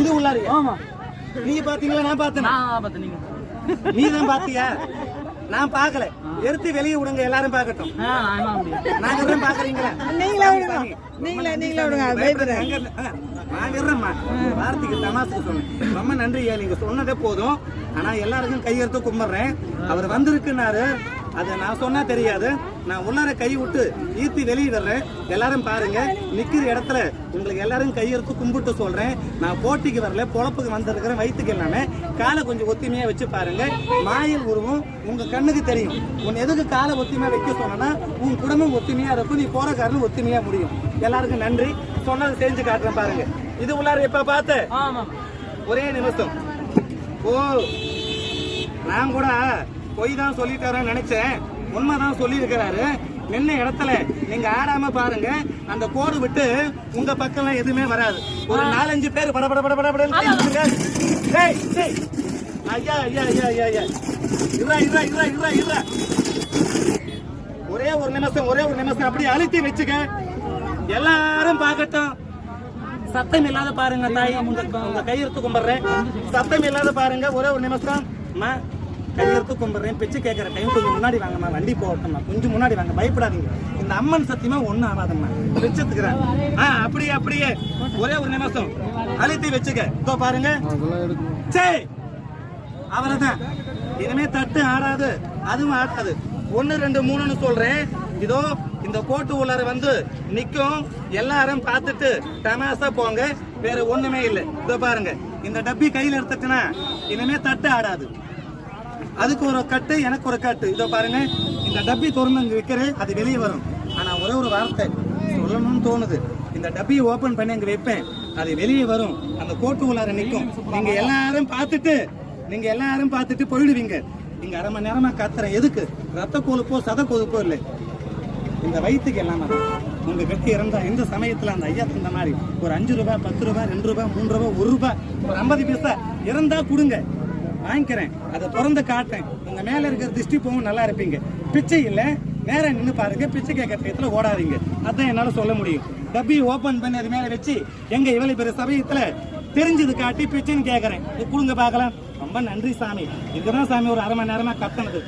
இது உள்ளாரு. ஆமா. நீங்க பாத்தீங்களா நான் பார்த்தேன்? நான் பார்த்து நீங்க. நீ தான் பாத்தியா நான் பார்க்கல. எடுத்து வெளியே விடுங்க எல்லாரும் பார்க்கட்டும். நாங்க தான் பாக்குறீங்களா நீங்களே விடுங்க. நீங்களே நீங்களே விடுங்க. நான் விடுறேம்மா வார்த்தைக்கு தமாசுக்கு சொன்னேன் ரொம்ப நன்றியா நீங்க சொன்னதே போதும். ஆனா எல்லாருக்கும் கையெடுத்து கும்பிடுறேன். அவர் வந்திருக்குனாரு அது நான் சொன்னா தெரியாது. நான் உள்ளார கை விட்டு ஈர்த்தி வெளியே வர்றேன். எல்லாரும் பாருங்க நிக்கிற இடத்துல உங்களுக்கு எல்லாரும் கையெடுத்து கும்பிட்டு சொல்றேன். நான் போட்டிக்கு வரல பொழப்புக்கு வந்திருக்கிறேன் வயிற்றுக்கு எல்லாமே காலை கொஞ்சம் ஒத்திமையா வச்சு பாருங்க. மாயில் உருவம் உங்க கண்ணுக்கு தெரியும். உன் எதுக்கு காலை ஒத்திமையா வைக்க சொன்னா உன் குடும்பம் ஒத்திமையா இருக்கும் நீ போற காரணம் ஒத்திமையா முடியும். எல்லாருக்கும் நன்றி. சொன்னதை செஞ்சு காட்டுறேன் பாருங்க. இது உள்ளார இப்ப பார்த்த? ஒரே நிமிஷம். ஓ நான் கூட பொய் தான் சொல்லிட்டாரன்னு நினைச்சேன். உண்மைதான் சொல்லியிருக்கிறாரு. நின்ன இடத்துல நீங்க ஆடாம பாருங்க. அந்த கோடு விட்டு உங்க பக்கம் எதுவுமே வராது. ஒரு நாலஞ்சு பேர் பட பட பட பட டேய். ஐயா ஐயா ஐயா ஐயா ஐயா. இருடா இருடா இருடா இருடா இருடா ஒரே ஒரு நிமிஷம் ஒரே ஒரு நிமிஷம் அப்படியே அழுத்தி வச்சுக்க. எல்லாரும் பார்க்கட்டும். சத்தம் இல்லாத பாருங்க தாய் உங்க கையெழுத்து கும்பிடுறேன். சத்தம் இல்லாத பாருங்க ஒரே ஒரு நிமிஷம். அம்மா கையெழுத்து கும்பிடுறேன். பிச்சு கேட்கற டைம் கொஞ்சம் முன்னாடி வாங்கம்மா வண்டி போகட்டும்மா. கொஞ்சம் முன்னாடி வாங்க பயப்படாதீங்க. இந்த அம்மன் சத்தியமா ஒண்ணும் ஆகாதம்மா. வச்சுக்கிறேன் ஆ அப்படியே அப்படியே. ஒரே ஒரு நிமிஷம். அழுத்தி வச்சுக்க. இதோ பாருங்க. சரி அவர்தான் இனிமே தட்டு ஆடாது. அதுவும் ஆடாது. ஒன்னு ரெண்டு மூணுன்னு சொல்றேன். இதோ இந்த கோட்டு உள்ளார வந்து நிக்கும். எல்லாரும் பார்த்துட்டு தமாசா போங்க. வேற ஒண்ணுமே இல்லை. இதோ பாருங்க. இந்த டப்பி கையில எடுத்துட்டுனா இனிமே தட்டு ஆடாது. அதுக்கு ஒரு கட்டு எனக்கு ஒரு கட்டு. இதோ பாருங்க இந்த டப்பி திறந்து அங்கே விற்கிறேன் அது வெளியே வரும். ஆனால் ஒரே ஒரு வார்த்தை சொல்லணும்னு தோணுது. இந்த டப்பியை ஓப்பன் பண்ணி அங்கே வைப்பேன். அது வெளியே வரும். அந்த கோட்டு உள்ளார நிக்கும் நீங்கள் எல்லாரும் பார்த்துட்டு நீங்கள் எல்லாரும் பார்த்துட்டு போயிடுவீங்க. நீங்கள் அரை மணி நேரமாக கத்துறேன். எதுக்கு? ரத்த கொழுப்போ சத கொழுப்போ இல்லை. இந்த வயிற்றுக்கு எல்லாமே உங்கள் கட்டி இறந்தா இந்த சமயத்தில் அந்த ஐயா தந்த மாதிரி ஒரு அஞ்சு ரூபாய் பத்து ரூபாய் ரெண்டு ரூபாய் மூணு ரூபாய் ஒரு ரூபாய் ஒரு ஐம்பது பைசா இறந்தா கொடுங்க. வாங்கிக்கிறேன். அதை திறந்து காட்டேன் உங்க மேல இருக்கிற திருஷ்டி போகும் நல்லா இருப்பீங்க. பிச்சை இல்ல. நேரம் நின்று பாருங்க. பிச்சை கேட்கற டயத்துல ஓடாதீங்க. அதான் என்னால சொல்ல முடியும். டப்பி ஓபன் பண்ணி அது மேல வச்சு எங்க இவ்வளவு பெரிய சமயத்துல தெரிஞ்சது காட்டி பிச்சைன்னு கேட்கறேன். இது கொடுங்க பார்க்கலாம். ரொம்ப நன்றி சாமி. இதுதான் சாமி ஒரு அரை மணி நேரமா கத்தனது.